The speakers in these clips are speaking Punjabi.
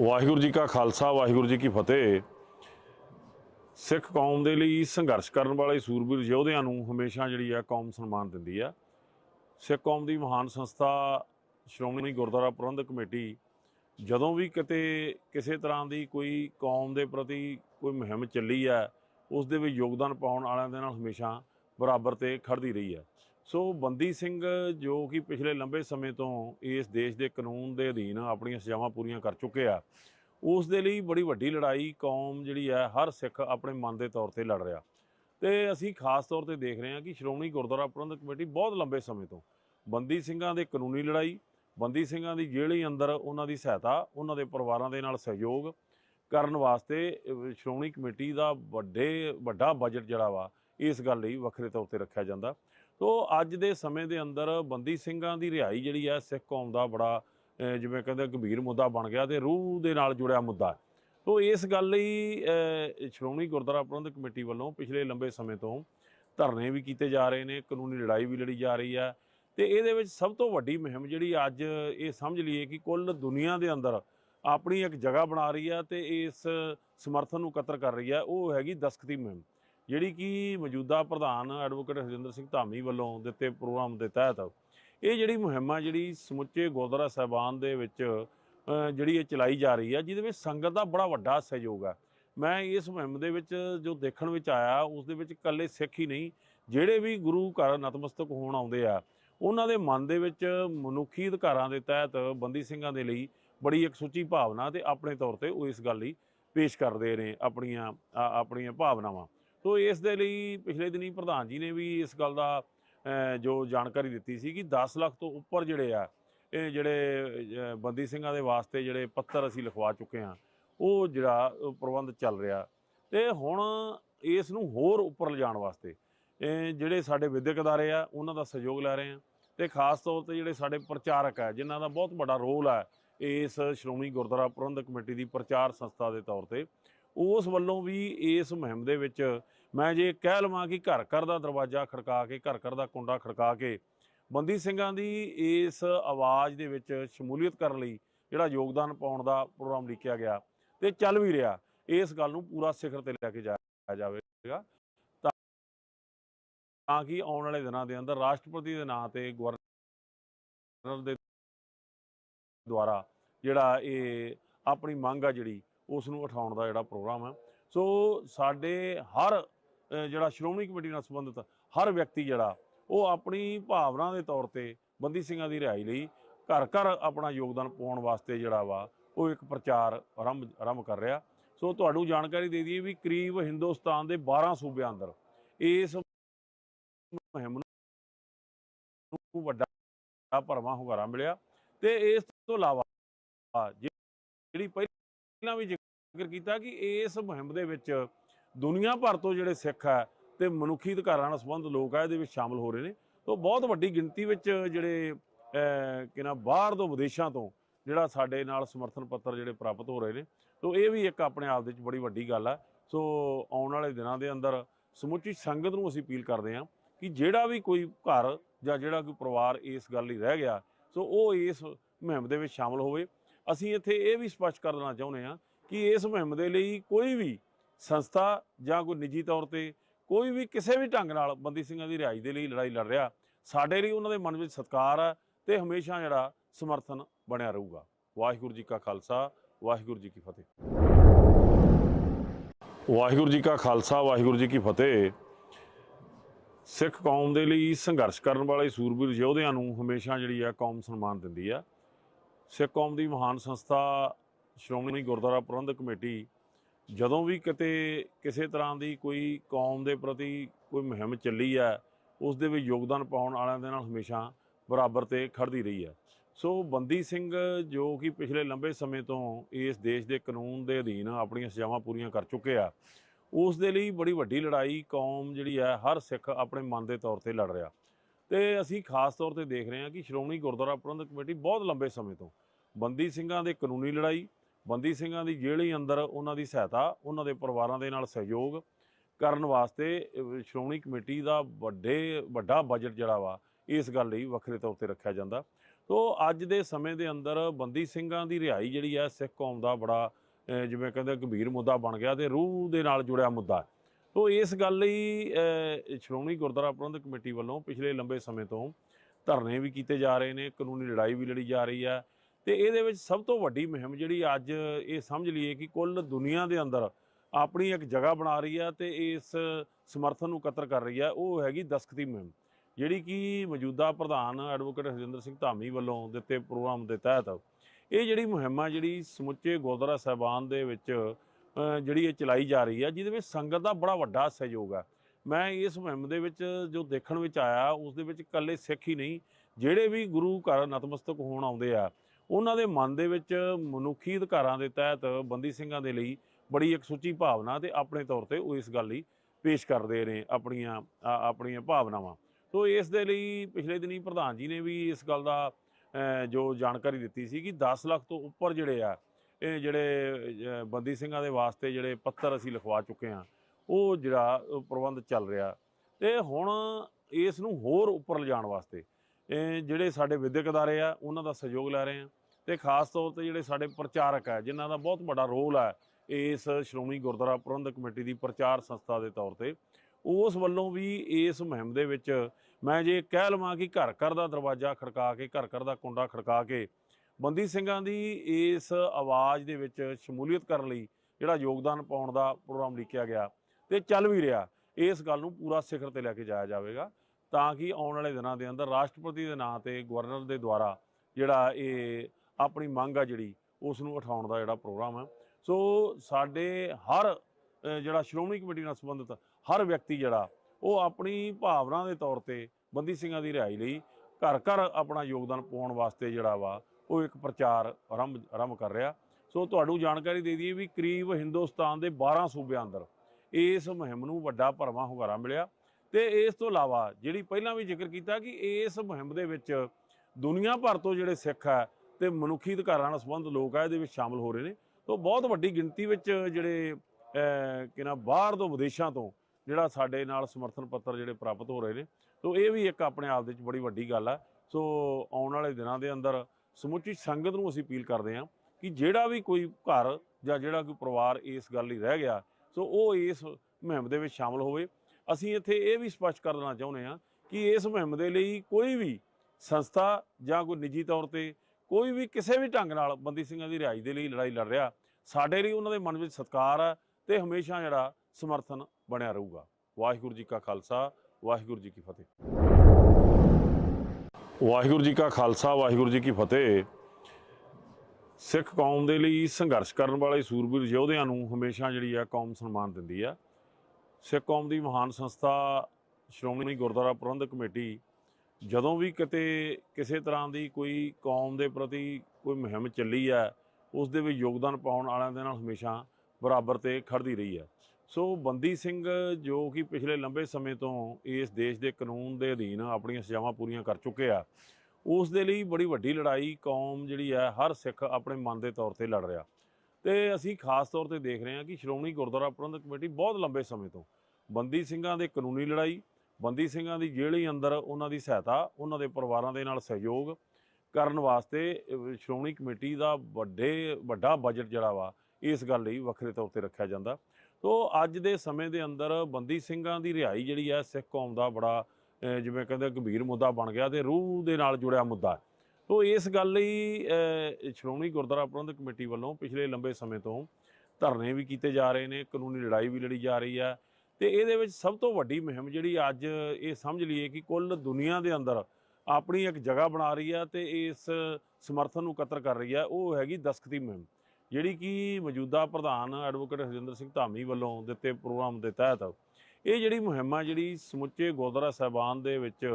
ਵਾਹਿਗੁਰੂ ਜੀ ਕਾ ਖਾਲਸਾ, ਵਾਹਿਗੁਰੂ ਜੀ ਕੀ ਫਤਿਹ। ਸਿੱਖ ਕੌਮ ਦੇ ਲਈ ਸੰਘਰਸ਼ ਕਰਨ ਵਾਲੇ ਸੂਰਬੀਰ ਯੋਧਿਆਂ ਨੂੰ ਹਮੇਸ਼ਾ ਜਿਹੜੀ ਆ ਕੌਮ ਸਨਮਾਨ ਦਿੰਦੀ ਆ। ਸਿੱਖ ਕੌਮ ਦੀ ਮਹਾਨ ਸੰਸਥਾ ਸ਼੍ਰੋਮਣੀ ਗੁਰਦੁਆਰਾ ਪ੍ਰਬੰਧਕ ਕਮੇਟੀ, ਜਦੋਂ ਵੀ ਕਿਤੇ ਕਿਸੇ ਤਰ੍ਹਾਂ ਦੀ ਕੋਈ ਕੌਮ ਦੇ ਪ੍ਰਤੀ ਕੋਈ ਮੁਹਿੰਮ ਚੱਲੀ ਆ, ਉਸ ਦੇ ਵਿੱਚ ਯੋਗਦਾਨ ਪਾਉਣ ਵਾਲਿਆਂ ਦੇ ਨਾਲ ਹਮੇਸ਼ਾ ਬਰਾਬਰ ਤੇ ਖੜਦੀ ਰਹੀ ਹੈ। ਸੋ ਬੰਦੀ ਸਿੰਘ ਜੋ ਕਿ ਪਿਛਲੇ ਲੰਬੇ ਸਮੇਂ ਤੋਂ ਇਸ ਦੇਸ਼ ਦੇ ਕਾਨੂੰਨ ਦੇ ਅਧੀਨ ਆਪਣੀਆਂ ਸਜ਼ਾਵਾਂ ਪੂਰੀਆਂ ਕਰ ਚੁੱਕੇ ਆ, ਉਸ ਦੇ ਲਈ ਬੜੀ ਵੱਡੀ ਲੜਾਈ ਕੌਮ ਜਿਹੜੀ ਹੈ, ਹਰ ਸਿੱਖ ਆਪਣੇ ਮਨ ਦੇ ਤੌਰ ਤੇ ਲੜ ਰਿਹਾ। ਤੇ ਅਸੀਂ ਖਾਸ ਤੌਰ ਤੇ ਦੇਖ ਰਹੇ ਹਾਂ ਕਿ ਸ਼੍ਰੋਮਣੀ ਗੁਰਦੁਆਰਾ ਪ੍ਰਬੰਧਕ ਕਮੇਟੀ ਬਹੁਤ ਲੰਬੇ ਸਮੇਂ ਤੋਂ ਬੰਦੀ ਸਿੰਘਾਂ ਦੇ ਕਾਨੂੰਨੀ ਲੜਾਈ, ਬੰਦੀ ਸਿੰਘਾਂ ਦੀ ਜੇਲ੍ਹ ਅੰਦਰ ਉਹਨਾਂ ਦੀ ਸਹਾਇਤਾ, ਉਹਨਾਂ ਦੇ ਪਰਿਵਾਰਾਂ ਦੇ ਨਾਲ ਸਹਿਯੋਗ ਕਰਨ ਵਾਸਤੇ ਸ਼੍ਰੋਮਣੀ ਕਮੇਟੀ ਦਾ ਵੱਡੇ, ਵੱਡਾ ਬਜਟ ਜਿਹੜਾ ਵਾ ਇਸ ਗੱਲ ਲਈ ਵੱਖਰੇ ਤੌਰ ਤੇ ਰੱਖਿਆ ਜਾਂਦਾ ਸੋ ਅੱਜ ਦੇ ਸਮੇਂ ਦੇ ਅੰਦਰ ਬੰਦੀ ਸਿੰਘਾਂ ਦੀ ਰਿਹਾਈ ਜਿਹੜੀ ਹੈ, ਸਿੱਖ ਕੌਮ ਦਾ ਬੜਾ ਜਿਵੇਂ ਕਹਿੰਦੇ ਗੰਭੀਰ ਮੁੱਦਾ ਬਣ ਗਿਆ ਤੇ ਰੂਹ ਦੇ ਨਾਲ ਜੁੜਿਆ ਮੁੱਦਾ ਹੈ। ਇਸ ਗੱਲ ਲਈ ਸ਼੍ਰੋਮਣੀ ਗੁਰਦੁਆਰਾ ਪ੍ਰਬੰਧਕ ਕਮੇਟੀ ਵੱਲੋਂ ਪਿਛਲੇ ਲੰਬੇ ਸਮੇਂ ਤੋਂ ਧਰਨੇ ਵੀ ਕੀਤੇ ਜਾ ਰਹੇ ਨੇ, ਕਾਨੂੰਨੀ ਲੜਾਈ ਵੀ ਲੜੀ ਜਾ ਰਹੀ ਹੈ ਤੇ ਇਹਦੇ ਵਿੱਚ ਸਭ ਤੋਂ ਵੱਡੀ ਮੁਹਿੰਮ ਜਿਹੜੀ ਅੱਜ ਇਹ ਸਮਝ ਲਈਏ ਕਿ ਕੁੱਲ ਦੁਨੀਆ ਦੇ ਅੰਦਰ ਆਪਣੀ ਇੱਕ ਜਗ੍ਹਾ ਬਣਾ ਰਹੀ ਹੈ ਤੇ ਇਸ ਸਮਰਥਨ ਨੂੰ ਕਤਰ ਕਰ ਰਹੀ ਹੈ, ਉਹ ਹੈਗੀ ਦਸਤਖਤੀ ਮੁਹਿੰਮ ਜਿਹੜੀ ਕਿ ਮੌਜੂਦਾ ਪ੍ਰਧਾਨ ਐਡਵੋਕੇਟ ਹਰਜਿੰਦਰ ਸਿੰਘ ਧਾਮੀ ਵੱਲੋਂ ਦਿੱਤੇ ਪ੍ਰੋਗਰਾਮ ਦੇ ਤਹਿਤ ਇਹ ਜਿਹੜੀ ਮੁਹਿੰਮ ਆ, ਜਿਹੜੀ ਸਮੁੱਚੇ ਗੁਰਦੁਆਰਾ ਸਾਹਿਬਾਨ ਦੇ ਵਿੱਚ ਜਿਹੜੀ ਇਹ ਚਲਾਈ ਜਾ ਰਹੀ ਹੈ ਜਿਹਦੇ ਵਿੱਚ ਸੰਗਤ ਦਾ ਬੜਾ ਵੱਡਾ ਸਹਿਯੋਗ ਆ। ਮੈਂ ਇਸ ਮੁਹਿੰਮ ਦੇ ਵਿੱਚ ਜੋ ਦੇਖਣ ਵਿੱਚ ਆਇਆ, ਉਸ ਦੇ ਵਿੱਚ ਇਕੱਲੇ ਸਿੱਖ ਹੀ ਨਹੀਂ, ਜਿਹੜੇ ਵੀ ਗੁਰੂ ਘਰ ਨਤਮਸਤਕ ਹੋਣ ਆਉਂਦੇ ਆ, ਉਹਨਾਂ ਦੇ ਮਨ ਦੇ ਵਿੱਚ ਮਨੁੱਖੀ ਅਧਿਕਾਰਾਂ ਦੇ ਤਹਿਤ ਬੰਦੀ ਸਿੰਘਾਂ ਦੇ ਲਈ ਬੜੀ ਇੱਕ ਸੁੱਚੀ ਭਾਵਨਾ ਤੇ ਆਪਣੇ ਤੌਰ ਤੇ ਉਹ ਇਸ ਗੱਲ ਲਈ ਪੇਸ਼ ਕਰਦੇ ਨੇ ਆਪਣੀਆਂ ਆਪਣੀਆਂ ਭਾਵਨਾਵਾਂ। ਸੋ ਇਸ ਦੇ ਲਈ ਪਿਛਲੇ ਦਿਨੀ ਪ੍ਰਧਾਨ ਜੀ ਨੇ ਵੀ ਇਸ ਗੱਲ ਦਾ ਜੋ ਜਾਣਕਾਰੀ ਦਿੱਤੀ ਸੀ ਕਿ 10 ਲੱਖ ਤੋਂ ਉੱਪਰ ਜਿਹੜੇ ਆ, ਇਹ ਜਿਹੜੇ ਬੰਦੀ ਸਿੰਘਾਂ ਦੇ ਵਾਸਤੇ ਜਿਹੜੇ ਪੱਤਰ ਅਸੀਂ ਲਿਖਵਾ ਚੁੱਕੇ ਹਾਂ, ਉਹ ਜਿਹੜਾ ਪ੍ਰਬੰਧ ਚੱਲ ਰਿਹਾ। ਤੇ ਹੁਣ ਇਸ ਨੂੰ ਹੋਰ ਉੱਪਰ ਲਿਜਾਣ ਵਾਸਤੇ ਜਿਹੜੇ ਸਾਡੇ ਵਿਦਿਅਕ ਅਦਾਰੇ ਆ, ਉਹਨਾਂ ਦਾ ਸਹਿਯੋਗ ਲੈ ਰਹੇ ਆ ਤੇ ਖਾਸ ਤੌਰ ਤੇ ਜਿਹੜੇ ਸਾਡੇ ਪ੍ਰਚਾਰਕ ਆ, ਜਿਨ੍ਹਾਂ ਦਾ ਬਹੁਤ ਵੱਡਾ ਰੋਲ ਹੈ ਇਸ ਸ਼੍ਰੋਮਣੀ ਗੁਰਦੁਆਰਾ ਪ੍ਰਬੰਧਕ ਕਮੇਟੀ ਦੀ ਪ੍ਰਚਾਰ ਸੰਸਥਾ ਦੇ ਤੌਰ ਤੇ ਉਸ ਵੱਲੋਂ ਵੀ ਇਸ ਮੁਹਿੰਮ ਦੇ ਵਿੱਚ ਮੈਂ ਜੇ ਕਹਿ ਲਵਾਂ ਕਿ ਘਰ ਘਰ ਦਾ ਦਰਵਾਜ਼ਾ ਖੜਕਾ ਕੇ, ਘਰ ਘਰ ਦਾ ਕੁੰਡਾ ਖੜਕਾ ਕੇ ਬੰਦੀ ਸਿੰਘਾਂ ਦੀ ਇਸ ਆਵਾਜ਼ ਦੇ ਵਿੱਚ ਸ਼ਮੂਲੀਅਤ ਕਰਨ ਲਈ ਜਿਹੜਾ ਯੋਗਦਾਨ ਪਾਉਣ ਦਾ ਪ੍ਰੋਗਰਾਮ ਲਿਖਿਆ ਗਿਆ ਤੇ ਚੱਲ ਵੀ ਰਿਹਾ, ਇਸ ਗੱਲ ਨੂੰ ਪੂਰਾ ਸਿਖਰ ਤੇ ਲੈ ਕੇ ਜਾਇਆ ਜਾਵੇਗਾ। ਤਾਂ ਤਾਂ ਕਿ ਆਉਣ ਵਾਲੇ ਦਿਨਾਂ ਦੇ ਅੰਦਰ ਰਾਸ਼ਟਰਪਤੀ ਦੇ ਨਾਂ ਤੇ ਗਵਰਨਰ ਦੇ ਦੁਆਰਾ ਜਿਹੜਾ ਇਹ ਆਪਣੀ ਮੰਗ ਆ ਜਿਹੜੀ ਉਸ ਨੂੰ ਉਠਾਉਣ ਦਾ ਜਿਹੜਾ ਪ੍ਰੋਗਰਾਮ ਹੈ। ਸੋ ਸਾਡੇ ਹਰ ਜਿਹੜਾ ਸ਼੍ਰੋਮਣੀ ਕਮੇਟੀ ਨਾਲ ਸੰਬੰਧਿਤ ਹਰ ਵਿਅਕਤੀ ਜਿਹੜਾ, ਉਹ ਆਪਣੀ ਭਾਵਨਾ ਦੇ ਤੌਰ ਤੇ ਬੰਦੀ ਸਿੰਘਾਂ ਦੀ ਰਿਹਾਈ ਲਈ ਘਰ ਘਰ ਆਪਣਾ ਯੋਗਦਾਨ ਪਾਉਣ ਵਾਸਤੇ ਜਿਹੜਾ ਵਾ, ਉਹ ਇੱਕ ਪ੍ਰਚਾਰ ਆਰੰਭ ਆਰੰਭ ਕਰ ਰਿਹਾ। ਸੋ ਤੁਹਾਨੂੰ ਜਾਣਕਾਰੀ ਦੇ ਦਈਏ ਵੀ ਕਰੀਬ ਹਿੰਦੁਸਤਾਨ ਦੇ 12 ਸੂਬਿਆਂ ਅੰਦਰ ਇਸ ਮੁਹਿੰਮ ਨੂੰ ਵੱਡਾ ਭਰਵਾਂ ਹੁੰਗਾਰਾ ਮਿਲਿਆ ਤੇ ਇਸ ਤੋਂ ਇਲਾਵਾ ਜਿਹੜੀ ਪਹਿਲਾਂ ਵੀ ਜ਼ਿਕਰ ਕੀਤਾ ਕਿ ਇਸ ਮੁਹਿੰਮ ਦੇ ਵਿੱਚ ਦੁਨੀਆ ਭਰ ਤੋਂ ਜਿਹੜੇ ਸਿੱਖ ਆ ਤੇ ਮਨੁੱਖੀ ਅਧਿਕਾਰਾਂ ਨਾਲ ਸੰਬੰਧ ਲੋਕ ਆ ਇਹਦੇ ਵਿੱਚ ਸ਼ਾਮਲ ਹੋ ਰਹੇ ਨੇ। ਤੋਂ ਬਹੁਤ ਵੱਡੀ ਗਿਣਤੀ ਵਿੱਚ ਜਿਹੜੇ ਅਹ, ਕਿ ਨਾ ਬਾਹਰ ਤੋਂ ਵਿਦੇਸ਼ਾਂ ਤੋਂ ਜਿਹੜਾ ਸਾਡੇ ਨਾਲ ਸਮਰਥਨ ਪੱਤਰ ਜਿਹੜੇ ਪ੍ਰਾਪਤ ਹੋ ਰਹੇ ਨੇ। ਤੋਂ ਇਹ ਵੀ ਇੱਕ ਆਪਣੇ ਆਪ ਦੇ ਵਿੱਚ ਬੜੀ ਵੱਡੀ ਗੱਲ ਆ ਸੋ ਆਉਣ ਵਾਲੇ ਦਿਨਾਂ ਦੇ ਅੰਦਰ ਸਮੁੱਚੀ ਸੰਗਤ ਨੂੰ ਅਸੀਂ ਅਪੀਲ ਕਰਦੇ ਹਾਂ ਕਿ ਜਿਹੜਾ ਵੀ ਕੋਈ ਘਰ ਜਾਂ ਜਿਹੜਾ ਕੋਈ ਪਰਿਵਾਰ ਇਸ ਗੱਲ ਲਈ ਰਹਿ ਗਿਆ ਸੋ ਉਹ ਇਸ ਮੁਹਿੰਮ ਦੇ ਵਿੱਚ ਸ਼ਾਮਲ ਹੋਵੇ। ਅਸੀਂ ਇੱਥੇ ਇਹ ਵੀ ਸਪਸ਼ਟ ਕਰਨਾ ਚਾਹੁੰਦੇ ਹਾਂ ਕਿ ਇਸ ਮੁਹਿੰਮ ਦੇ ਲਈ ਕੋਈ ਵੀ ਸੰਸਥਾ ਜਾਂ ਕੋਈ ਨਿੱਜੀ ਤੌਰ ਤੇ ਕੋਈ ਵੀ ਕਿਸੇ ਵੀ ਢੰਗ ਨਾਲ ਬੰਦੀ ਸਿੰਘਾਂ ਦੀ ਰਿਹਾਈ ਦੇ ਲਈ ਲੜਾਈ ਲੜ ਰਿਹਾ, ਸਾਡੇ ਲਈ ਉਹਨਾਂ ਦੇ ਮਨ ਵਿੱਚ ਸਤਿਕਾਰ ਹੈ ਤੇ ਹਮੇਸ਼ਾ ਜਿਹੜਾ ਸਮਰਥਨ ਬਣਿਆ ਰਹੂਗਾ। ਵਾਹਿਗੁਰੂ ਜੀ ਕਾ ਖਾਲਸਾ, ਵਾਹਿਗੁਰੂ ਜੀ ਕੀ ਫਤਿਹ। ਵਾਹਿਗੁਰੂ ਜੀ ਕਾ ਖਾਲਸਾ, ਵਾਹਿਗੁਰੂ ਜੀ ਕੀ ਫਤਿਹ। ਸਿੱਖ ਕੌਮ ਦੇ ਲਈ ਸੰਘਰਸ਼ ਕਰਨ ਵਾਲੇ ਸੂਰਬੀਰ ਯੋਧਿਆਂ ਨੂੰ ਹਮੇਸ਼ਾ ਜਿਹੜੀ ਆ ਕੌਮ ਸਨਮਾਨ ਦਿੰਦੀ ਆ। ਸਿੱਖ ਕੌਮ ਦੀ ਮਹਾਨ ਸੰਸਥਾ ਸ਼੍ਰੋਮਣੀ ਗੁਰਦੁਆਰਾ ਪ੍ਰਬੰਧਕ ਕਮੇਟੀ, ਜਦੋਂ ਵੀ ਕਿਤੇ ਕਿਸੇ ਤਰ੍ਹਾਂ ਦੀ ਕੋਈ ਕੌਮ ਦੇ ਪ੍ਰਤੀ ਕੋਈ ਮੁਹਿੰਮ ਚੱਲੀ ਹੈ, ਉਸ ਦੇ ਵਿੱਚ ਯੋਗਦਾਨ ਪਾਉਣ ਵਾਲਿਆਂ ਦੇ ਨਾਲ ਹਮੇਸ਼ਾ ਬਰਾਬਰ ਤੇ ਖੜਦੀ ਰਹੀ ਹੈ। ਸੋ ਬੰਦੀ ਸਿੰਘ ਜੋ ਕਿ ਪਿਛਲੇ ਲੰਬੇ ਸਮੇਂ ਤੋਂ ਇਸ ਦੇਸ਼ ਦੇ ਕਾਨੂੰਨ ਦੇ ਅਧੀਨ ਆਪਣੀਆਂ ਸਜ਼ਾਵਾਂ ਪੂਰੀਆਂ ਕਰ ਚੁੱਕੇ ਆ, ਉਸ ਦੇ ਲਈ ਬੜੀ ਵੱਡੀ ਲੜਾਈ ਕੌਮ ਜਿਹੜੀ ਹੈ, ਹਰ ਸਿੱਖ ਆਪਣੇ ਮਨ ਦੇ ਤੌਰ ਤੇ ਲੜ ਰਿਹਾ। ਤੇ ਅਸੀਂ ਖਾਸ ਤੌਰ ਤੇ ਦੇਖ ਰਹੇ ਹਾਂ ਕਿ ਸ਼੍ਰੋਮਣੀ ਗੁਰਦੁਆਰਾ ਪ੍ਰਬੰਧਕ ਕਮੇਟੀ ਬਹੁਤ ਲੰਬੇ ਸਮੇਂ ਤੋਂ ਬੰਦੀ ਸਿੰਘਾਂ ਦੇ ਕਾਨੂੰਨੀ ਲੜਾਈ, ਬੰਦੀ ਸਿੰਘਾਂ ਦੀ ਜੇਲ੍ਹ ਅੰਦਰ ਉਹਨਾਂ ਦੀ ਸਹਾਇਤਾ, ਉਹਨਾਂ ਦੇ ਪਰਿਵਾਰਾਂ ਦੇ ਨਾਲ ਸਹਿਯੋਗ ਕਰਨ ਵਾਸਤੇ ਸ਼੍ਰੋਮਣੀ ਕਮੇਟੀ ਦਾ ਵੱਡੇ, ਵੱਡਾ ਬਜਟ ਜਿਹੜਾ ਵਾ, ਇਸ ਗੱਲ ਲਈ ਵੱਖਰੇ ਤੌਰ ਤੇ ਰੱਖਿਆ ਜਾਂਦਾ। ਸੋ ਅੱਜ ਦੇ ਸਮੇਂ ਦੇ ਅੰਦਰ ਬੰਦੀ ਸਿੰਘਾਂ ਦੀ ਰਿਹਾਈ ਜਿਹੜੀ ਹੈ ਸਿੱਖ ਕੌਮ ਦਾ ਬੜਾ ਜਿਵੇਂ ਕਹਿੰਦੇ ਗੰਭੀਰ ਮੁੱਦਾ ਬਣ ਗਿਆ ਤੇ ਰੂਹ ਦੇ ਨਾਲ ਜੁੜਿਆ ਮੁੱਦਾ। ਹੈ। ਇਸ ਗੱਲ ਲਈ ਸ਼੍ਰੋਮਣੀ ਗੁਰਦੁਆਰਾ ਪ੍ਰਬੰਧਕ ਕਮੇਟੀ ਵੱਲੋਂ ਪਿਛਲੇ ਲੰਬੇ ਸਮੇਂ ਤੋਂ ਧਰਨੇ ਵੀ ਕੀਤੇ ਜਾ ਰਹੇ ਨੇ, ਕਾਨੂੰਨੀ ਲੜਾਈ ਵੀ ਲੜੀ ਜਾ ਰਹੀ ਹੈ ਤੇ ਇਹਦੇ ਵਿੱਚ ਸਭ ਤੋਂ ਵੱਡੀ ਮੁਹਿੰਮ ਜਿਹੜੀ ਅੱਜ ਇਹ ਸਮਝ ਲਈਏ ਕਿ ਕੁੱਲ ਦੁਨੀਆ ਦੇ ਅੰਦਰ ਆਪਣੀ ਇੱਕ ਜਗ੍ਹਾ ਬਣਾ ਰਹੀ ਹੈ ਤੇ ਇਸ ਸਮਰਥਨ ਨੂੰ ਇਕੱਤਰ ਕਰ ਰਹੀ ਹੈ ਉਹ ਹੈਗੀ ਦਸਖਤੀ ਮੁਹਿੰਮ, ਜਿਹੜੀ ਕਿ ਮੌਜੂਦਾ ਪ੍ਰਧਾਨ ਐਡਵੋਕੇਟ ਹਰਜਿੰਦਰ ਸਿੰਘ ਧਾਮੀ ਵੱਲੋਂ ਦਿੱਤੇ ਪ੍ਰੋਗਰਾਮ ਦੇ ਤਹਿਤ ਇਹ ਜਿਹੜੀ ਮੁਹਿੰਮ ਆ ਜਿਹੜੀ ਸਮੁੱਚੇ ਗੁਰਦੁਆਰਾ ਸਾਹਿਬਾਨ ਦੇ ਵਿੱਚ ਜਿਹੜੀ ਇਹ ਚਲਾਈ ਜਾ ਰਹੀ ਹੈ ਜਿਹਦੇ ਵਿੱਚ ਸੰਗਤ ਦਾ ਬੜਾ ਵੱਡਾ ਸਹਿਯੋਗ ਹੈ ਮੈਂ ਇਸ ਮੁਹਿੰਮ ਦੇ ਵਿੱਚ ਜੋ ਦੇਖਣ ਵਿੱਚ ਆਇਆ, ਉਸ ਦੇ ਵਿੱਚ ਇਕੱਲੇ ਸਿੱਖ ਹੀ ਨਹੀਂ, ਜਿਹੜੇ ਵੀ ਗੁਰੂ ਘਰ ਨਤਮਸਤਕ ਹੋਣ ਆਉਂਦੇ ਆ, ਉਹਨਾਂ ਦੇ ਮਨ ਦੇ ਵਿੱਚ ਮਨੁੱਖੀ ਅਧਿਕਾਰਾਂ ਦੇ ਤਹਿਤ ਬੰਦੀ ਸਿੰਘਾਂ ਦੇ ਲਈ ਬੜੀ ਇੱਕ ਸੁੱਚੀ ਭਾਵਨਾ ਤੇ ਆਪਣੇ ਤੌਰ ਤੇ ਉਹ ਇਸ ਗੱਲ ਲਈ ਪੇਸ਼ ਕਰਦੇ ਨੇ ਆਪਣੀਆਂ ਆਪਣੀਆਂ ਭਾਵਨਾਵਾਂ। ਸੋ ਇਸ ਦੇ ਲਈ ਪਿਛਲੇ ਦਿਨੀ ਪ੍ਰਧਾਨ ਜੀ ਨੇ ਵੀ ਇਸ ਗੱਲ ਦਾ ਜੋ ਜਾਣਕਾਰੀ ਦਿੱਤੀ ਸੀ ਕਿ 10 ਲੱਖ ਤੋਂ ਉੱਪਰ ਜਿਹੜੇ ਆ ਇਹ ਜਿਹੜੇ ਬੰਦੀ ਸਿੰਘਾਂ ਦੇ ਵਾਸਤੇ ਜਿਹੜੇ ਪੱਤਰ ਅਸੀਂ ਲਿਖਵਾ ਚੁੱਕੇ ਹਾਂ, ਉਹ ਜਿਹੜਾ ਪ੍ਰਬੰਧ ਚੱਲ ਰਿਹਾ। ਤੇ ਹੁਣ ਇਸ ਨੂੰ ਹੋਰ ਉੱਪਰ ਲਿਜਾਣ ਵਾਸਤੇ ਜਿਹੜੇ ਸਾਡੇ ਵਿਦਿਅਕ ਅਦਾਰੇ ਆ, ਉਹਨਾਂ ਦਾ ਸਹਿਯੋਗ ਲੈ ਰਹੇ ਆ ਤੇ ਖਾਸ ਤੌਰ ਤੇ ਜਿਹੜੇ ਸਾਡੇ ਪ੍ਰਚਾਰਕ ਆ, ਜਿਨ੍ਹਾਂ ਦਾ ਬਹੁਤ ਵੱਡਾ ਰੋਲ ਹੈ ਇਸ ਸ਼੍ਰੋਮਣੀ ਗੁਰਦੁਆਰਾ ਪ੍ਰਬੰਧਕ ਕਮੇਟੀ ਦੀ ਪ੍ਰਚਾਰ ਸੰਸਥਾ ਦੇ ਤੌਰ ਤੇ, ਉਸ ਵੱਲੋਂ ਵੀ ਇਸ ਮੁਹਿੰਮ ਦੇ ਵਿੱਚ ਮੈਂ ਜੇ ਕਹਿ ਲਵਾਂ ਕਿ ਘਰ ਘਰ ਦਾ ਦਰਵਾਜ਼ਾ ਖੜਕਾ ਕੇ, ਘਰ ਘਰ ਦਾ ਕੁੰਡਾ ਖੜਕਾ ਕੇ ਬੰਦੀ ਸਿੰਘਾਂ ਦੀ ਇਸ ਆਵਾਜ਼ ਦੇ ਵਿੱਚ ਸ਼ਮੂਲੀਅਤ ਕਰਨ ਲਈ ਜਿਹੜਾ ਯੋਗਦਾਨ ਪਾਉਣ ਦਾ ਪ੍ਰੋਗਰਾਮ ਲਿਖਿਆ ਗਿਆ ਤੇ ਚੱਲ ਵੀ ਰਿਹਾ, ਇਸ ਗੱਲ ਨੂੰ ਪੂਰਾ ਸਿਖਰ ਤੇ ਲੈ ਕੇ ਜਾਇਆ ਜਾਵੇਗਾ ਤਾਂ ਕਿ ਆਉਣ ਵਾਲੇ ਦਿਨਾਂ ਦੇ ਅੰਦਰ ਰਾਸ਼ਟਰਪਤੀ ਦੇ ਨਾਂ ਤੇ ਗਵਰਨਰ ਦੇ ਦੁਆਰਾ ਜਿਹੜਾ ਇਹ ਆਪਣੀ ਮੰਗ ਆ ਜਿਹੜੀ ਉਸ ਨੂੰ ਉਠਾਉਣ ਦਾ ਜਿਹੜਾ ਪ੍ਰੋਗਰਾਮ ਹੈ। ਸੋ ਸਾਡੇ ਹਰ ਜਿਹੜਾ ਸ਼੍ਰੋਮਣੀ ਕਮੇਟੀ ਨਾਲ ਸੰਬੰਧਿਤ ਹਰ ਵਿਅਕਤੀ ਜਿਹੜਾ, ਉਹ ਆਪਣੀ ਭਾਵਨਾ ਦੇ ਤੌਰ ਤੇ ਬੰਦੀ ਸਿੰਘਾਂ ਦੀ ਰਿਹਾਈ ਲਈ ਘਰ ਘਰ ਆਪਣਾ ਯੋਗਦਾਨ ਪਾਉਣ ਵਾਸਤੇ ਜਿਹੜਾ ਵਾ ਉਹ ਇੱਕ ਪ੍ਰਚਾਰ ਆਰੰਭ ਆਰੰਭ ਕਰ ਰਿਹਾ। ਸੋ ਤੁਹਾਨੂੰ ਜਾਣਕਾਰੀ ਦੇ ਦਈਏ ਵੀ ਕਰੀਬ ਹਿੰਦੁਸਤਾਨ ਦੇ 12 ਸੂਬਿਆਂ ਅੰਦਰ ਇਸ ਮੁਹਿੰਮ ਨੂੰ ਵੱਡਾ ਭਰਵਾਂ ਹੁੰਗਾਰਾ ਮਿਲਿਆ। ਤੇ ਇਸ ਤੋਂ ਇਲਾਵਾ ਜਿਹੜੀ ਪਹਿਲਾਂ ਵੀ ਜ਼ਿਕਰ ਕੀਤਾ ਕਿ ਇਸ ਮੁਹਿੰਮ ਦੇ ਵਿੱਚ ਦੁਨੀਆ ਭਰ ਤੋਂ ਜਿਹੜੇ ਸਿੱਖ ਹੈ ਤੇ ਮਨੁੱਖੀ ਅਧਿਕਾਰਾਂ ਨਾਲ ਸੰਬੰਧ ਲੋਕ ਆ ਇਹਦੇ ਵਿੱਚ ਸ਼ਾਮਲ ਹੋ ਰਹੇ ਨੇ। ਤੋਂ ਬਹੁਤ ਵੱਡੀ ਗਿਣਤੀ ਵਿੱਚ ਜਿਹੜੇ ਅਹ, ਕਿ ਨਾ ਬਾਹਰ ਤੋਂ ਵਿਦੇਸ਼ਾਂ ਤੋਂ ਜਿਹੜਾ ਸਾਡੇ ਨਾਲ ਸਮਰਥਨ ਪੱਤਰ ਜਿਹੜੇ ਪ੍ਰਾਪਤ ਹੋ ਰਹੇ ਨੇ। ਤੋਂ ਇਹ ਵੀ ਇੱਕ ਆਪਣੇ ਆਪ ਦੇ ਵਿੱਚ ਬੜੀ ਵੱਡੀ ਗੱਲ ਹੈ। ਸੋ ਆਉਣ ਵਾਲੇ ਦਿਨਾਂ ਦੇ ਅੰਦਰ ਸਮੁੱਚੀ ਸੰਗਤ ਨੂੰ ਅਸੀਂ ਅਪੀਲ ਕਰਦੇ ਹਾਂ ਕਿ ਜਿਹੜਾ ਵੀ ਕੋਈ ਘਰ ਜਾਂ ਜਿਹੜਾ ਕੋਈ ਪਰਿਵਾਰ ਇਸ ਗੱਲ ਲਈ ਰਹਿ ਗਿਆ, ਸੋ ਉਹ ਇਸ ਮੁਹਿੰਮ ਦੇ ਵਿੱਚ ਸ਼ਾਮਲ ਹੋਵੇ। ਅਸੀਂ ਇੱਥੇ ਇਹ ਵੀ ਸਪਸ਼ਟ ਕਰ ਦੇਣਾ ਚਾਹੁੰਦੇ ਹਾਂ ਕਿ ਇਸ ਮੁਹਿੰਮ ਦੇ ਲਈ ਕੋਈ ਵੀ ਸੰਸਥਾ ਜਾਂ ਕੋਈ ਨਿੱਜੀ ਤੌਰ ਤੇ ਕੋਈ ਵੀ ਕਿਸੇ ਵੀ ਢੰਗ ਨਾਲ ਬੰਦੀ ਸਿੰਘਾਂ ਦੀ ਰਿਹਾਈ ਦੇ ਲਈ ਲੜਾਈ ਲੜ ਰਿਹਾ, ਸਾਡੇ ਲਈ ਉਹਨਾਂ ਦੇ ਮਨ ਵਿੱਚ ਸਤਿਕਾਰ ਹੈ ਤੇ ਹਮੇਸ਼ਾ ਜਿਹੜਾ ਸਮਰਥਨ ਬਣਿਆ ਰਹੂਗਾ। ਵਾਹਿਗੁਰੂ ਜੀ ਕਾ ਖਾਲਸਾ, ਵਾਹਿਗੁਰੂ ਜੀ ਕੀ ਫਤਿਹ। ਵਾਹਿਗੁਰੂ ਜੀ ਕਾ ਖਾਲਸਾ, ਵਾਹਿਗੁਰੂ ਜੀ ਕੀ ਫਤਿਹ। ਸਿੱਖ ਕੌਮ ਦੇ ਲਈ ਸੰਘਰਸ਼ ਕਰਨ ਵਾਲੇ ਸੂਰਬੀਰ ਯੋਧਿਆਂ ਨੂੰ ਹਮੇਸ਼ਾ ਜਿਹੜੀ ਆ ਕੌਮ ਸਨਮਾਨ ਦਿੰਦੀ ਆ। ਸਿੱਖ ਕੌਮ ਦੀ ਮਹਾਨ ਸੰਸਥਾ ਸ਼੍ਰੋਮਣੀ ਗੁਰਦੁਆਰਾ ਪ੍ਰਬੰਧਕ ਕਮੇਟੀ, ਜਦੋਂ ਵੀ ਕਿਤੇ ਕਿਸੇ ਤਰ੍ਹਾਂ ਦੀ ਕੋਈ ਕੌਮ ਦੇ ਪ੍ਰਤੀ ਕੋਈ ਮੁਹਿੰਮ ਚੱਲੀ ਹੈ ਉਸ ਦੇ ਵਿੱਚ ਯੋਗਦਾਨ ਪਾਉਣ ਵਾਲਿਆਂ ਦੇ ਨਾਲ ਹਮੇਸ਼ਾ ਬਰਾਬਰ ਤੇ ਖੜਦੀ ਰਹੀ ਹੈ ਸੋ ਬੰਦੀ ਸਿੰਘ ਜੋ ਕਿ ਪਿਛਲੇ ਲੰਬੇ ਸਮੇਂ ਤੋਂ ਇਸ ਦੇਸ਼ ਦੇ ਕਾਨੂੰਨ ਦੇ ਅਧੀਨ ਆਪਣੀਆਂ ਸਜ਼ਾਵਾਂ ਪੂਰੀਆਂ ਕਰ ਚੁੱਕੇ ਆ, ਉਸ ਦੇ ਲਈ ਬੜੀ ਵੱਡੀ ਲੜਾਈ ਕੌਮ ਜਿਹੜੀ ਹੈ ਹਰ ਸਿੱਖ ਆਪਣੇ ਮਨ ਦੇ ਤੌਰ ਤੇ ਲੜ ਰਿਹਾ। ਤੇ ਅਸੀਂ ਖਾਸ ਤੌਰ ਤੇ ਦੇਖ ਰਹੇ ਹਾਂ ਕਿ ਸ਼੍ਰੋਮਣੀ ਗੁਰਦੁਆਰਾ ਪ੍ਰਬੰਧਕ ਕਮੇਟੀ ਬਹੁਤ ਲੰਬੇ ਸਮੇਂ ਤੋਂ ਬੰਦੀ ਸਿੰਘਾਂ ਦੇ ਕਾਨੂੰਨੀ ਲੜਾਈ, ਬੰਦੀ ਸਿੰਘਾਂ ਦੀ ਜੇਲ੍ਹ ਅੰਦਰ ਉਹਨਾਂ ਦੀ ਸਹਾਇਤਾ, ਉਹਨਾਂ ਦੇ ਪਰਿਵਾਰਾਂ ਦੇ ਨਾਲ ਸਹਿਯੋਗ ਕਰਨ ਵਾਸਤੇ ਸ਼੍ਰੋਮਣੀ ਕਮੇਟੀ ਦਾ ਵੱਡੇ, ਵੱਡਾ ਬਜਟ ਜਿਹੜਾ ਵਾ, ਇਸ ਗੱਲ ਲਈ ਵੱਖਰੇ ਤੌਰ ਤੇ ਰੱਖਿਆ ਜਾਂਦਾ। ਤੋ ਅੱਜ ਦੇ ਸਮੇਂ ਦੇ ਅੰਦਰ ਬੰਦੀ ਸਿੰਘਾਂ ਦੀ ਰਿਹਾਈ ਜਿਹੜੀ ਹੈ, ਸਿੱਖ ਕੌਮ ਦਾ ਬੜਾ ਜਿਵੇਂ ਕਹਿੰਦੇ ਗੰਭੀਰ ਮੁੱਦਾ ਬਣ ਗਿਆ ਤੇ ਰੂਹ ਦੇ ਨਾਲ ਜੁੜਿਆ ਮੁੱਦਾ ਹੈ। ਇਸ ਗੱਲ ਲਈ ਸ਼੍ਰੋਮਣੀ ਗੁਰਦੁਆਰਾ ਪ੍ਰਬੰਧਕ ਕਮੇਟੀ ਵੱਲੋਂ ਪਿਛਲੇ ਲੰਬੇ ਸਮੇਂ ਤੋਂ ਧਰਨੇ ਵੀ ਕੀਤੇ ਜਾ ਰਹੇ ਨੇ, ਕਾਨੂੰਨੀ ਲੜਾਈ ਵੀ ਲੜੀ ਜਾ ਰਹੀ ਹੈ ਤੇ ਇਹਦੇ ਵਿੱਚ ਸਭ ਤੋਂ ਵੱਡੀ ਮੁਹਿੰਮ ਜਿਹੜੀ ਅੱਜ ਇਹ ਸਮਝ ਲਈਏ ਕਿ ਕੁੱਲ ਦੁਨੀਆ ਦੇ ਅੰਦਰ ਆਪਣੀ ਇੱਕ ਜਗ੍ਹਾ ਬਣਾ ਰਹੀ ਹੈ ਤੇ ਇਸ ਸਮਰਥਨ ਨੂੰ ਇਕੱਤਰ ਕਰ ਰਹੀ ਹੈ, ਉਹ ਹੈਗੀ ਦਸਖਤੀ ਮੁਹਿੰਮ ਜਿਹੜੀ ਕਿ ਮੌਜੂਦਾ ਪ੍ਰਧਾਨ ਐਡਵੋਕੇਟ ਹਰਜਿੰਦਰ ਸਿੰਘ ਧਾਮੀ ਵੱਲੋਂ ਦਿੱਤੇ ਪ੍ਰੋਗਰਾਮ ਦੇ ਤਹਿਤ, ਇਹ ਜਿਹੜੀ ਮੁਹਿੰਮ ਆ, ਜਿਹੜੀ ਸਮੁੱਚੇ ਗੁਰਦੁਆਰਾ ਸਾਹਿਬਾਨ ਦੇ ਵਿੱਚ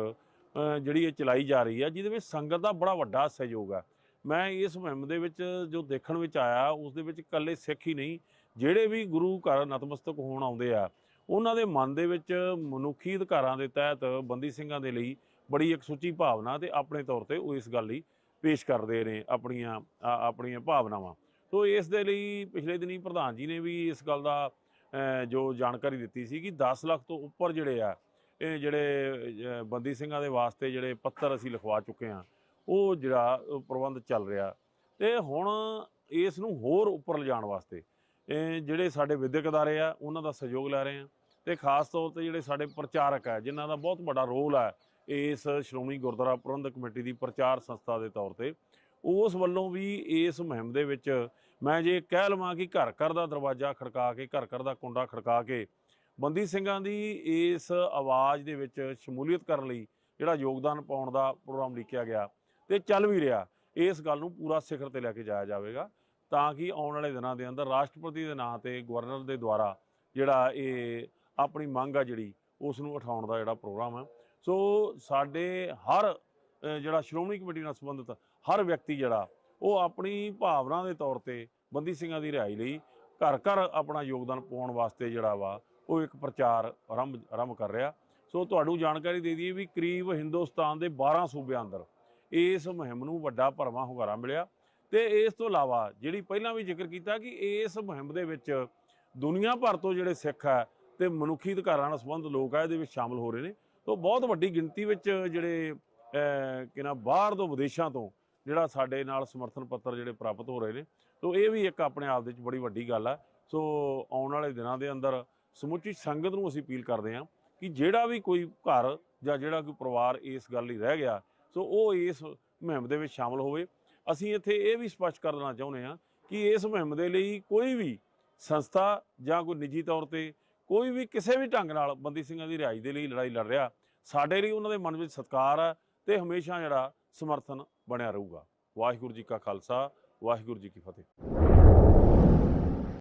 ਜਿਹੜੀ ਇਹ ਚਲਾਈ ਜਾ ਰਹੀ ਹੈ ਜਿਹਦੇ ਵਿੱਚ ਸੰਗਤ ਦਾ ਬੜਾ ਵੱਡਾ ਸਹਿਯੋਗ ਆ। ਮੈਂ ਇਸ ਮੁਹਿੰਮ ਦੇ ਵਿੱਚ ਜੋ ਦੇਖਣ ਵਿੱਚ ਆਇਆ, ਉਸ ਦੇ ਵਿੱਚ ਇਕੱਲੇ ਸਿੱਖ ਹੀ ਨਹੀਂ, ਜਿਹੜੇ ਵੀ ਗੁਰੂ ਘਰ ਨਤਮਸਤਕ ਹੋਣ ਆਉਂਦੇ ਆ, ਉਹਨਾਂ ਦੇ ਮਨ ਦੇ ਵਿੱਚ ਮਨੁੱਖੀ ਅਧਿਕਾਰਾਂ ਦੇ ਤਹਿਤ ਬੰਦੀ ਸਿੰਘਾਂ ਦੇ ਲਈ ਬੜੀ ਇੱਕ ਸੁੱਚੀ ਭਾਵਨਾ ਤੇ ਆਪਣੇ ਤੌਰ ਤੇ ਉਹ ਇਸ ਗੱਲ ਲਈ ਪੇਸ਼ ਕਰਦੇ ਨੇ ਆਪਣੀਆਂ ਆਪਣੀਆਂ ਭਾਵਨਾਵਾਂ। ਸੋ ਇਸ ਦੇ ਲਈ ਪਿਛਲੇ ਦਿਨੀ ਪ੍ਰਧਾਨ ਜੀ ਨੇ ਵੀ ਇਸ ਗੱਲ ਦਾ ਜੋ ਜਾਣਕਾਰੀ ਦਿੱਤੀ ਸੀ ਕਿ 10 ਲੱਖ ਤੋਂ ਉੱਪਰ ਜਿਹੜੇ ਆ, ਇਹ ਜਿਹੜੇ ਬੰਦੀ ਸਿੰਘਾਂ ਦੇ ਵਾਸਤੇ ਜਿਹੜੇ ਪੱਤਰ ਅਸੀਂ ਲਿਖਵਾ ਚੁੱਕੇ ਹਾਂ, ਉਹ ਜਿਹੜਾ ਪ੍ਰਬੰਧ ਚੱਲ ਰਿਹਾ। ਤੇ ਹੁਣ ਇਸ ਨੂੰ ਹੋਰ ਉੱਪਰ ਲਿਜਾਣ ਵਾਸਤੇ ਜਿਹੜੇ ਸਾਡੇ ਵਿਦਿਅਕ ਅਦਾਰੇ ਆ, ਉਹਨਾਂ ਦਾ ਸਹਿਯੋਗ ਲੈ ਰਹੇ ਆ ਤੇ ਖਾਸ ਤੌਰ ਤੇ ਜਿਹੜੇ ਸਾਡੇ ਪ੍ਰਚਾਰਕ ਆ, ਜਿਨ੍ਹਾਂ ਦਾ ਬਹੁਤ ਵੱਡਾ ਰੋਲ ਹੈ ਇਸ ਸ਼੍ਰੋਮਣੀ ਗੁਰਦੁਆਰਾ ਪ੍ਰਬੰਧਕ ਕਮੇਟੀ ਦੀ ਪ੍ਰਚਾਰ ਸੰਸਥਾ ਦੇ ਤੌਰ ਤੇ ਉਸ ਵੱਲੋਂ ਵੀ ਇਸ ਮੁਹਿੰਮ ਦੇ ਵਿੱਚ ਮੈਂ ਜੇ ਕਹਿ ਲਵਾਂ ਕਿ ਘਰ ਘਰ ਦਾ ਦਰਵਾਜ਼ਾ ਖੜਕਾ ਕੇ, ਘਰ ਘਰ ਦਾ ਕੁੰਡਾ ਖੜਕਾ ਕੇ ਬੰਦੀ ਸਿੰਘਾਂ ਦੀ ਇਸ ਆਵਾਜ਼ ਦੇ ਵਿੱਚ ਸ਼ਮੂਲੀਅਤ ਕਰਨ ਲਈ ਜਿਹੜਾ ਯੋਗਦਾਨ ਪਾਉਣ ਦਾ ਪ੍ਰੋਗਰਾਮ ਲਿਖਿਆ ਗਿਆ ਤੇ ਚੱਲ ਵੀ ਰਿਹਾ, ਇਸ ਗੱਲ ਨੂੰ ਪੂਰਾ ਸਿਖਰ ਤੇ ਲੈ ਕੇ ਜਾਇਆ ਜਾਵੇਗਾ ਤਾਂ ਕਿ ਆਉਣ ਵਾਲੇ ਦਿਨਾਂ ਦੇ ਅੰਦਰ ਰਾਸ਼ਟਰਪਤੀ ਦੇ ਨਾਂ ਤੇ ਗਵਰਨਰ ਦੇ ਦੁਆਰਾ ਜਿਹੜਾ ਇਹ ਆਪਣੀ ਮੰਗ ਆ ਜਿਹੜੀ, ਉਸ ਨੂੰ ਉਠਾਉਣ ਦਾ ਜਿਹੜਾ ਪ੍ਰੋਗਰਾਮ ਹੈ ਸੋ ਸਾਡੇ ਹਰ ਜਿਹੜਾ ਸ਼੍ਰੋਮਣੀ ਕਮੇਟੀ ਨਾਲ ਸੰਬੰਧਿਤ ਹਰ ਵਿਅਕਤੀ ਜਿਹੜਾ, ਉਹ ਆਪਣੀ ਭਾਵਨਾ ਦੇ ਤੌਰ ਤੇ ਬੰਦੀ ਸਿੰਘਾਂ ਦੀ ਰਿਹਾਈ ਲਈ ਘਰ ਘਰ ਆਪਣਾ ਯੋਗਦਾਨ ਪਾਉਣ ਵਾਸਤੇ ਜਿਹੜਾ ਵਾ, ਉਹ ਇੱਕ ਪ੍ਰਚਾਰ ਆਰੰਭ ਆਰੰਭ ਕਰ ਰਿਹਾ। ਸੋ ਤੁਹਾਨੂੰ ਜਾਣਕਾਰੀ ਦੇ ਦਈਏ ਵੀ ਕਰੀਬ ਹਿੰਦੁਸਤਾਨ ਦੇ 12 ਸੂਬਿਆਂ ਅੰਦਰ ਇਸ ਮੁਹਿੰਮ ਨੂੰ ਵੱਡਾ ਭਰਵਾਂ ਹੁੰਗਾਰਾ ਮਿਲਿਆ। ਤੇ ਇਸ ਤੋਂ ਇਲਾਵਾ ਜਿਹੜੀ ਪਹਿਲਾਂ ਵੀ ਜ਼ਿਕਰ ਕੀਤਾ ਕਿ ਇਸ ਮੁਹਿੰਮ ਦੇ ਵਿੱਚ ਦੁਨੀਆ ਭਰ ਤੋਂ ਜਿਹੜੇ ਸਿੱਖ ਹੈ ਤੇ ਮਨੁੱਖੀ ਅਧਿਕਾਰਾਂ ਨਾਲ ਸੰਬੰਧਿਤ ਲੋਕ ਆ, ਇਹਦੇ ਵਿੱਚ ਸ਼ਾਮਲ ਹੋ ਰਹੇ ਨੇ। ਤੋਂ ਬਹੁਤ ਵੱਡੀ ਗਿਣਤੀ ਵਿੱਚ ਜਿਹੜੇ ਅਹ, ਕਿ ਨਾ ਬਾਹਰ ਤੋਂ ਵਿਦੇਸ਼ਾਂ ਤੋਂ ਜਿਹੜਾ ਸਾਡੇ ਨਾਲ ਸਮਰਥਨ ਪੱਤਰ ਜਿਹੜੇ ਪ੍ਰਾਪਤ ਹੋ ਰਹੇ ਨੇ ਤੋਂ ਇਹ ਵੀ ਇੱਕ ਆਪਣੇ ਆਪ ਦੇ ਵਿੱਚ ਬੜੀ ਵੱਡੀ ਗੱਲ ਹੈ ਸੋ ਆਉਣ ਵਾਲੇ ਦਿਨਾਂ ਦੇ ਅੰਦਰ ਸਮੁੱਚੀ ਸੰਗਤ ਨੂੰ ਅਸੀਂ ਅਪੀਲ ਕਰਦੇ ਹਾਂ ਕਿ ਜਿਹੜਾ ਵੀ ਕੋਈ ਘਰ ਜਾਂ ਜਿਹੜਾ ਕੋਈ ਪਰਿਵਾਰ ਇਸ ਗੱਲ ਲਈ ਰਹਿ ਗਿਆ ਸੋ ਉਹ ਇਸ ਮੁਹਿੰਮ ਦੇ ਵਿੱਚ ਸ਼ਾਮਲ ਹੋਵੇ। ਅਸੀਂ ਇੱਥੇ ਇਹ ਵੀ ਸਪਸ਼ਟ ਕਰ ਦੇਣਾ ਚਾਹੁੰਦੇ ਹਾਂ ਕਿ ਇਸ ਮੁਹਿੰਮ ਦੇ ਲਈ ਕੋਈ ਵੀ ਸੰਸਥਾ ਜਾਂ ਕੋਈ ਨਿੱਜੀ ਤੌਰ ਤੇ ਕੋਈ ਵੀ ਕਿਸੇ ਵੀ ਢੰਗ ਨਾਲ ਬੰਦੀ ਸਿੰਘਾਂ ਦੀ ਰਿਹਾਈ ਦੇ ਲਈ ਲੜਾਈ ਲੜ ਰਿਹਾ ਸਾਡੇ ਲਈ ਉਹਨਾਂ ਦੇ ਮਨ ਵਿੱਚ ਸਤਿਕਾਰ ਹੈ ਤੇ ਹਮੇਸ਼ਾ ਜਿਹੜਾ ਸਮਰਥਨ ਬਣਿਆ ਰਹੂਗਾ। ਵਾਹਿਗੁਰੂ ਜੀ ਕਾ ਖਾਲਸਾ ਵਾਹਿਗੁਰੂ ਜੀ ਕੀ ਫਤਿਹ।